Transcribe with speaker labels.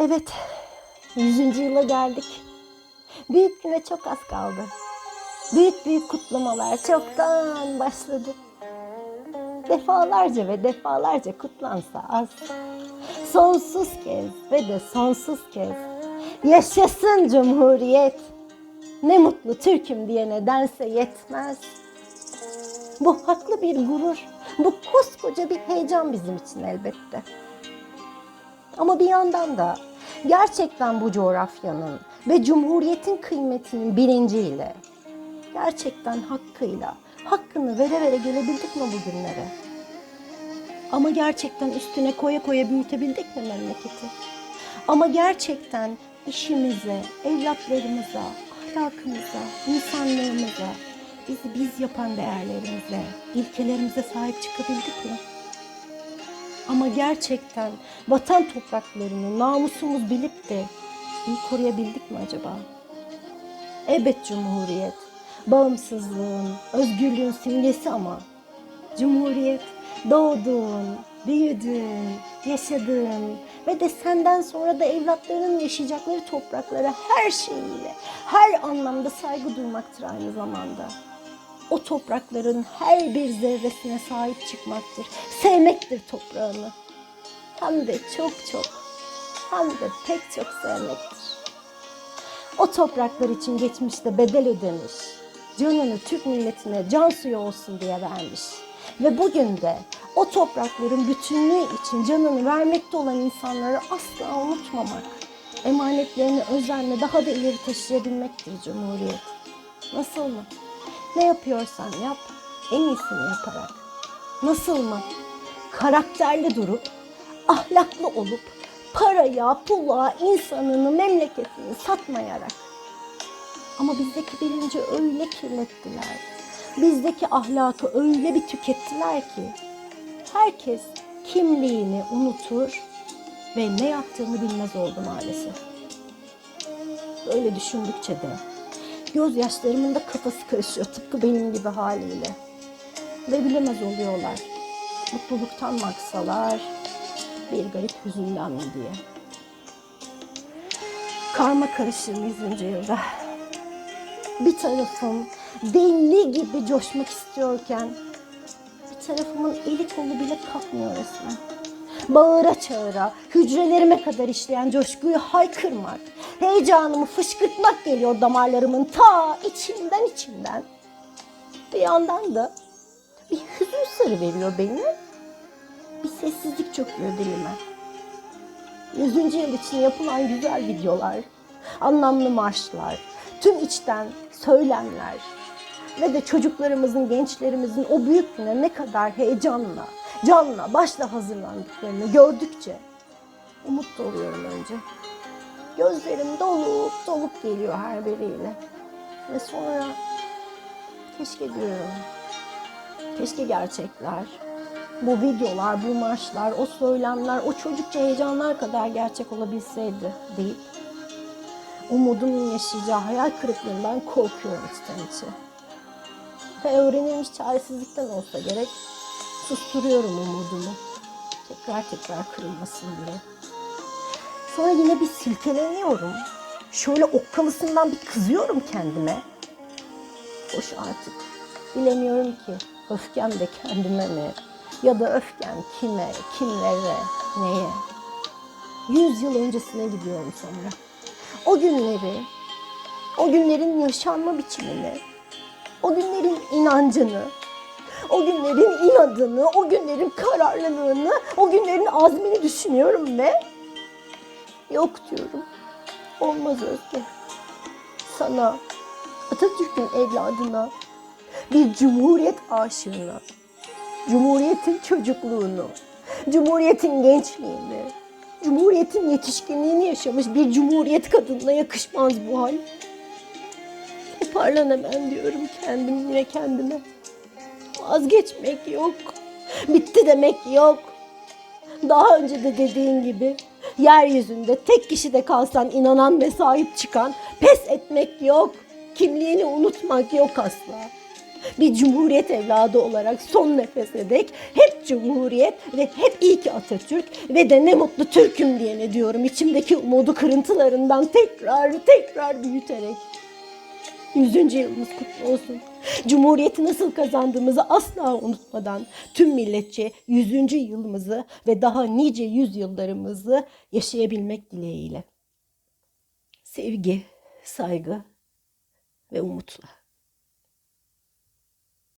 Speaker 1: Evet, 100. yıla geldik. Büyük güne çok az kaldı. Büyük büyük kutlamalar çoktan başladı. Defalarca ve defalarca kutlansa az. Sonsuz kez ve de sonsuz kez. Yaşasın Cumhuriyet. Ne mutlu Türk'üm diye nedense yetmez. Bu haklı bir gurur. Bu koskoca bir heyecan bizim için elbette. Ama bir yandan da gerçekten bu coğrafyanın ve cumhuriyetin kıymetinin bilinciyle gerçekten hakkıyla hakkını vere vere gelebildik mi bugünlere? Ama gerçekten üstüne koya koya büyütebildik mi memleketi? Ama gerçekten işimize, evlatlarımıza, ahlakımıza, insanlığımıza, bizi biz yapan değerlerimize, ilkelerimize sahip çıkabildik mi? Ama gerçekten vatan topraklarını namusumuz bilip de iyi koruyabildik mi acaba? Evet Cumhuriyet, bağımsızlığın, özgürlüğün simgesi ama Cumhuriyet doğduğun, büyüdüğün, yaşadığın ve de senden sonra da evlatlarının yaşayacakları topraklara her şeyiyle, her anlamda saygı duymaktır aynı zamanda. O toprakların her bir zerresine sahip çıkmaktır. Sevmektir toprağını. Hem de çok çok, hem de pek çok sevmektir. O topraklar için geçmişte bedel ödemiş. Canını Türk milletine can suyu olsun diye vermiş. Ve bugün de o toprakların bütünlüğü için canını vermekte olan insanları asla unutmamak, emanetlerini özenle daha da ileri taşıyabilmektir Cumhuriyet. Nasıl mı? Ne yapıyorsan yap, en iyisini yaparak. Nasıl mı? Karakterli durup, ahlaklı olup, paraya, pula, insanını, memleketini satmayarak. Ama bizdeki bilinci öyle kirlettiler. Bizdeki ahlakı öyle bir tükettiler ki herkes kimliğini unutur ve ne yaptığını bilmez oldu maalesef. Böyle düşündükçe de gözyaşlarımın da kafası karışıyor tıpkı benim gibi haliyle. Ve bilemez oluyorlar. Mutluluktan mı aksalar, bir garip hüzünden mi diye. Karma karışır 100. yılda. Bir tarafım deli gibi coşmak istiyorken bir tarafımın eli kolu bile kalkmıyor resmen. Bağıra çağıra, hücrelerime kadar işleyen coşkuyu haykırmak, heyecanımı fışkırtmak geliyor damarlarımın ta içinden içinden. Bir yandan da bir hüzün sarı veriyor beni. Bir sessizlik çöküyor dilime. Yüzüncü yıl için yapılan güzel videolar, anlamlı marşlar, tüm içten söylemler ve de çocuklarımızın, gençlerimizin o büyük güne ne kadar heyecanla, canla, başla hazırlandıklarını gördükçe umut doluyorum önce. Gözlerim dolup dolup geliyor her biriyle. Ve sonra keşke diyorum, keşke gerçekler, bu videolar, bu marşlar, o söylemler, o çocukça heyecanlar kadar gerçek olabilseydi deyip umudumun yaşayacağı hayal kırıklığından korkuyorum içten içe. Ve öğrenilmiş çaresizlikten olsa gerek susturuyorum umudumu. Tekrar tekrar kırılmasın diye. Sonra yine bir silkeleniyorum. Şöyle okkalısından bir kızıyorum kendime. Hoş artık. Bilemiyorum ki öfkem de kendime mi? Ya da öfkem kime, kimlere, neye? Yüz yıl öncesine gidiyorum sonra. O günleri, o günlerin yaşanma biçimini, o günlerin inancını, o günlerin inadını, o günlerin kararlılığını, o günlerin azmini düşünüyorum ve yok diyorum. Olmaz Özge. Sana, Atatürk'ün evladına, bir cumhuriyet aşığına, cumhuriyetin çocukluğunu, cumhuriyetin gençliğini, cumhuriyetin yetişkinliğini yaşamış bir cumhuriyet kadınına yakışmaz bu hal. Toparlan hemen diyorum kendim yine kendime. Vazgeçmek yok. Bitti demek yok. Daha önce de dediğin gibi yeryüzünde tek kişi de kalsan inanan ve sahip çıkan pes etmek yok. Kimliğini unutmak yok asla. Bir cumhuriyet evladı olarak son nefese dek hep cumhuriyet ve hep iyi ki Atatürk ve de ne mutlu Türk'üm diyene diyorum içimdeki umudu kırıntılarından tekrar tekrar büyüterek. Yüzüncü yılımız kutlu olsun. Cumhuriyeti nasıl kazandığımızı asla unutmadan tüm milletçe yüzüncü yılımızı ve daha nice yüzyıllarımızı yaşayabilmek dileğiyle. Sevgi, saygı ve umutla.